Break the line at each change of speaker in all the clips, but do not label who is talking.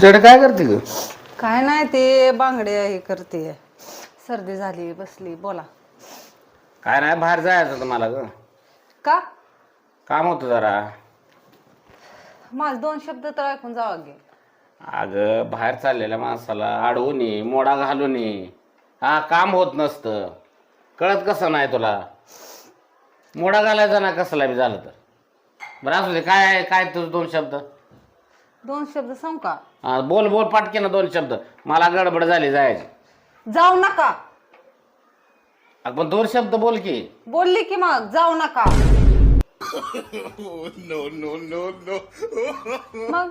जड काय करते ग
काय नाही ते बांगडे हे करते. सर्दी झाली बसली बोला.
काय नाही बाहेर जायचं होतं मला ग.
का?
काम होतं जरा.
माझ दोन शब्द तर ऐकून जावा गे
अगं बाहेर चाललेल्या माणसाला अडवून ये मोडा घालून ये. हा काम होत नसतं. कळत कसं नाही तुला? मोडा घालायचा ना कसला बी झालं तर. बरं असू दे काय आहे काय तुझं दोन शब्द?
दोन शब्द सांगू का?
हा, बोल बोल पाटके ना दोन शब्द. मला गडबड झाली जायची.
जाऊ नका.
अगं पण दोन शब्द बोल की.
बोलली की मग जाऊ नका. मग?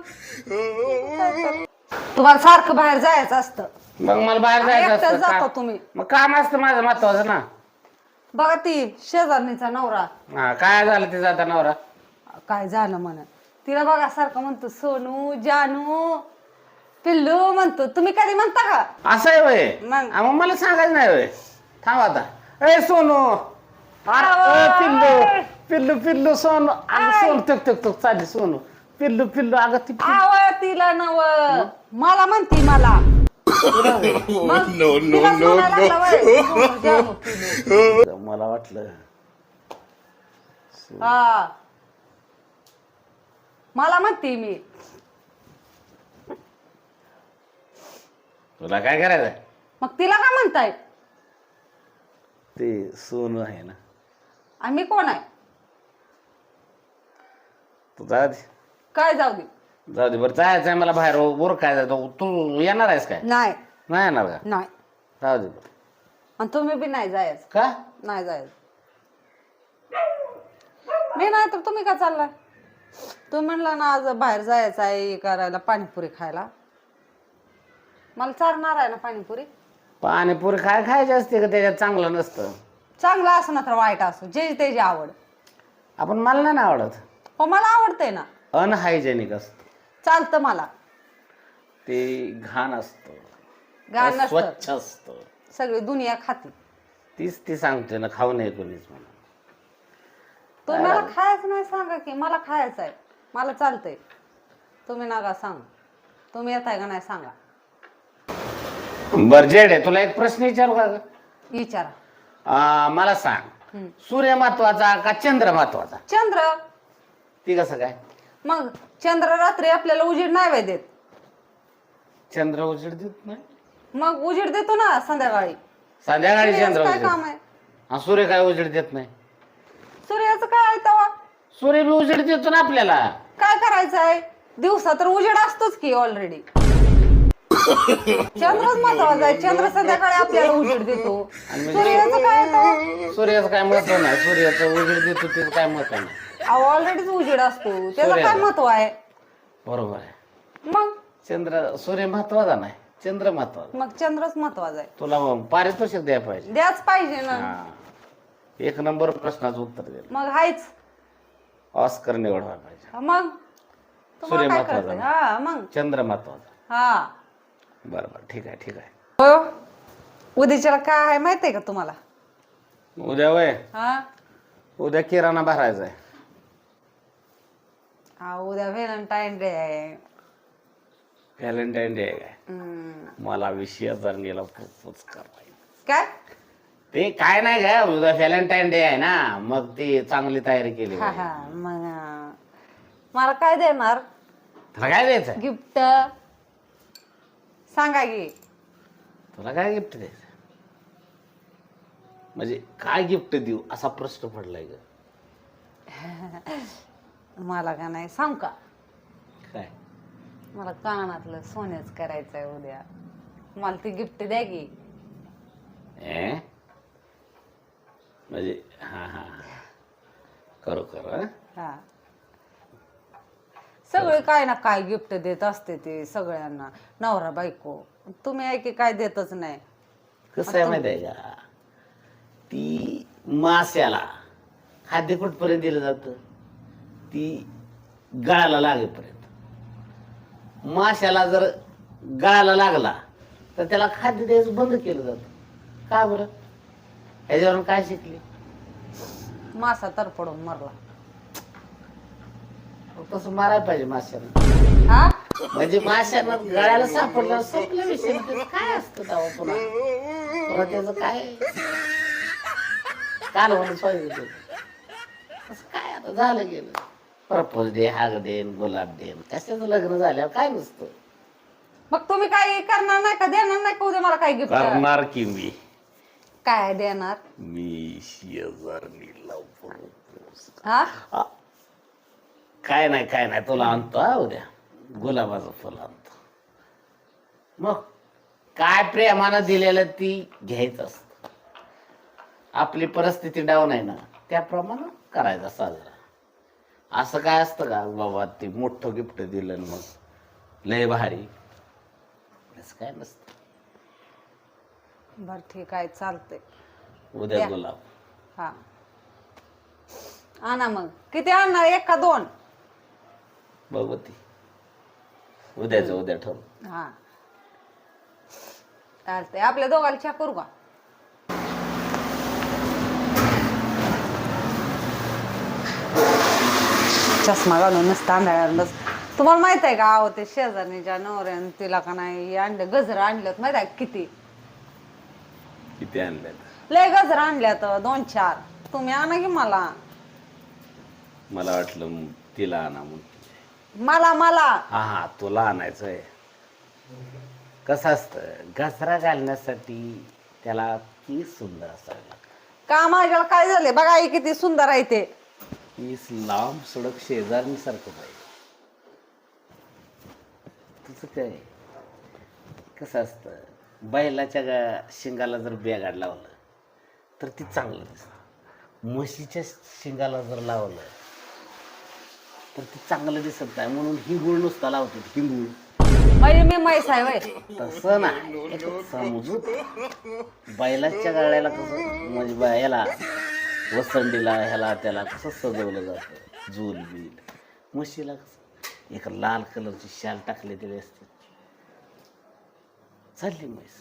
तुम्हाला सारखं बाहेर जायचं असतं.
मग मला बाहेर जायचं असतं
जाता
का-
तुम्ही.
मग काम असतं माझं महत्वाचं ना.
बघा ती शेजारणीचा नवरा.
हा काय झालं ते जाता नवरा?
काय झालं म्हण? तिला बघा सारखं म्हणतो सोनू जानू. पिल्लू म्हणतो तुम्ही कधी म्हणता का?
असं आहे वय
मग?
मग मला सांगायचं नाही वय थांब आता. ए सोनू. अरे,
आवा.
ए, पिल्लू. पिल्लू पिल्लू सोनू. अगं सोनू तक तक तक चालली सोनू. पिल्लू पिल्लू अगं ती.
आव तिला नव. मला म्हणती मला. मग तिलाच म्हणायला लागला वय, सोनू, जानू, पिल्लू.
मला वाटलं
हा. मला म्हणते मी.
तुला काय करायचं
मग तिला का म्हणताय?
ते सोनू आहे ना.
आम्ही कोण आहे?
तू जा दे.
काय जाऊ दे?
जाऊ दे बरं जायचं आहे मला बाहेर. बोर काय जायचं? तू येणार आहेस काय?
नाही.
नाही येणार का?
नाही.
जाऊ दे बरं.
आणि तुम्ही बी नाही जायचं.
का?
नाही जायचं. मी नाही तर तुम्ही का चाललाय? तुम्ही म्हणला ना आज बाहेर जायचं आहे करायला पाणीपुरी खायला. मला चालणार आहे ना पाणीपुरी?
पाणीपुरी काय खायची असते का? त्याच्यात चांगलं नसतं.
चांगलं असं ना तर वाईट असो जे त्याची आवड.
आपण मला नाही ना आवडत.
हो मला आवडतंय ना.
अनहायजेनिक असतं.
चालतं मला.
ते घाण असतं.
नसतं
स्वच्छ असतं.
सगळी दुनिया खाती.
तीच ती सांगते ना खाऊ नये कोणीच म्हणून.
तुम्ही मला खायचं नाही सांगा की मला खायचं आहे मला चालतंय. तुम्ही नका सांग. तुम्ही येताय का नाही सांगा.
बर जेड आहे तुला एक प्रश्न विचारू का ग?
विचारा.
आ, मला सांग. सूर्य महत्त्वाचा का चंद्र महत्त्वाचा?
चंद्र.
ती कसं काय?
मग चंद्र रात्री आपल्याला उजीड नाही वय देत.
चंद्र उजेड देत नाही?
मग उजीड देतो ना संध्याकाळी.
संध्याकाळी चंद्र
काय
उजेड
काम आहे?
हा सूर्य काय उजेड देत नाही?
सूर्याचं काय आहे तेव्हा?
सूर्य बी उजेड देतो ना आपल्याला.
काय करायचं आहे? दिवसा तर उजेड असतोच की ऑलरेडी चंद्रच महत्त्वाचा आहे. चंद्र संध्याकाळी आपल्याला उजेड देतो.
आणि
सूर्याचं काय
सूर्याचं काय महत्त्व नाही. सूर्याचं उजेड देतो त्याचं काय महत्त्व नाही.
ऑलरेडीच उजेड असतो. त्याचं काय
सूर्याचं.
महत्त्व आहे?
बरोबर आहे.
मग?
चंद्र सूर्य महत्त्वाचा नाही. चंद्र महत्त्वाचा.
मग चंद्रच महत्त्वाचा आहे.
तुला मग पारितोषिक द्यायला पाहिजे.
द्याच पाहिजे ना.
हा. एक नंबर प्रश्नाचं उत्तर दे
मग हायच.
ऑस्कर निवडायला पाहिजे.
मग?
सूर्य
तुम्हाला काय
महत्त्वाचा
कळतंय? हा मग?
चंद्र महत्त्वाचा.
हा.
बरं बरं ठीक आहे ठीक आहे.
हो? उद्याच्याला काय आहे माहिती आहे का तुम्हाला?
उद्या वय?
हा?
उद्या किराणा भरायचा आहे.
हा उद्या व्हॅलेंटाईन डे आहे.
व्हॅलेंटाईन डे आहे. काय
हम्म.
मला हजार गेला प्रपोज करायचं
काय?
ते काय नाही काय उद्या व्हॅलेंटाईन डे आहे ना मग ती चांगली तयारी केली
हा
पाहिजे.
मग अं, मला काय देणार?
तुला काय द्यायचं?
गिफ्ट? सांगा की.
तुला काय गिफ्ट द्यायचं? म्हणजे काय गिफ्ट देऊ असा प्रश्न पडलाय ग.
मला का नाही सांग का?
काय?
मला कानातलं सोन्याच करायचं आहे उद्या. मला ती गिफ्ट द्या की.
ए? म्हणजे हा हा हा. करू करू हं?
हा. सगळे काय ना काय गिफ्ट देत असते ते सगळ्यांना. नवरा बायको. तुम्ही आहे की काय देतच नाही.
कसं आहे माहिती आहे का? ती माश्याला खाद्य कुठपर्यंत दिलं जातं? ती गळाला लागेपर्यंत. माश्याला जर गळाला लागला तर त्याला खाद्य द्यायचं बंद केलं जातं. का बरं? ह्याच्यावरून काय शिकली?
मासा तर पडून मरला
तसं मारायला पाहिजे माश्याला
हा?
म्हणजे माशानं गळ्याला सापडलं संपलं विषय. काय असतं तेव्हा पुन्हा? पुन्हा त्याचं काय? काल म्हणून पाहिजे काय आता झालं गेलं? प्रपोज दे हाग देन गुलाब देन कशाचं लग्न झाल्यावर काय नसतं?
मग तुम्ही काही करणार नाही का? देणार नाही का? उद्या मला काही गिफ्ट
करणार की मी?
काय देणार?
मी शेजारनी लावतो
हा?
काय नाही काय नाही तुला आणतो हा उद्या. गुलाबाचं फुल आणतो. मग काय प्रेमानं दिलेलं ती घ्यायचं असत. आपली परिस्थिती डाऊन आहे ना त्याप्रमाणे करायचा साजरा. असं काय असतं का बाबा ते मोठं गिफ्ट दिलं मग लय भारी. असं काय नसतं.
बर ठीक आहे चालतंय.
उद्या
द्या.
गुलाब
हा. आणा मग. किती आणणार? एक का दोन?
बघू ती. उद्याचं उद्या ठरव.
हा. चालतंय. आपल्या दोघाला चहा करू का? चष्मा घालून नसतं आंधळ्याला तुम्हाला माहीत आहे का अहो ते शेजारणीच्या नवऱ्यानं तिला का नाही हे आणलं गजर आणलं माहीत आहे का किती?
किती आणल्यात?
लय गजर आणल्यात दोन चार. तुम्ही आणा की मला.
मला वाटलं तिला आणा म्हणून.
मला मला.
हा हा तुला आणायचं आहे कसं असतं गजरा घालण्यासाठी त्याला ती सुंदर असावी लागते
का माझ्याला काय झाले बघा ही किती सुंदर आहे ते.
लांब सडक शेजारणीसारखं पाहिजे तुझं काय? कसं असतं बैलाच्या गा शिंगाला जर बेगाड लावलं तर ती चांगलं दिसतं. म्हशीच्या शिंगाला जर लावलं तर ती चांगलं दिसत नाही. म्हणून हिंगुळ नुसता लावतो हिंगुळ.
म्हणजे मी म्हैस आहे वय
तसं नाही. एक समजूत. बैलाच्या गाड्याला कसं म्हणजे बा- ह्याला वसंडीला ह्याला त्याला कसं सजवलं जातं. झूल बिल म्हशीला कसं एक लाल कलरची शाल टाकलेली असते. चालली म्हैस.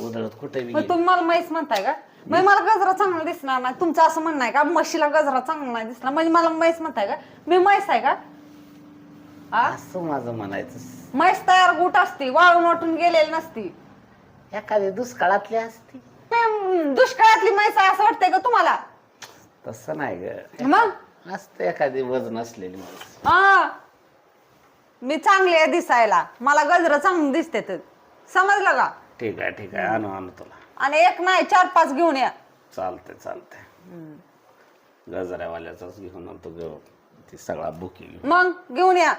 उधळत कुठे
मग. तुम्ही मला म्हैस म्हणताय का? म्हणजे मला गजरा चांगला दिसणार नाही. तुमचं असं म्हणणं आहे का? म्हशीला गजरा चांगला नाही दिसणार म्हणजे मला म्हैस म्हणताय का? मी म्हैस आहे का? हा
असं माझं म्हणायचं.
म्हैस तयार गुट असती वाळून वाटून गेलेली नसती.
एखादी दुष्काळातली असती.
दुष्काळातली म्हैस आहे असं वाटतंय का तुम्हाला?
तसं नाही ग.
मग?
असतं एखादी वजन असलेली माणूस
हा मी चांगली आहे दिसायला. मला गजरा चांगलं दिसते तर समजलं का?
ठीक आहे ठीक आहे. आणू आणू तुला.
आणि एक नाही चार पाच घेऊन या.
चालतंय चालतंय. गजऱ्यावाल्याचाच घेऊन आणतो ग ती सगळा बुकी घेऊन
मग घेऊन या.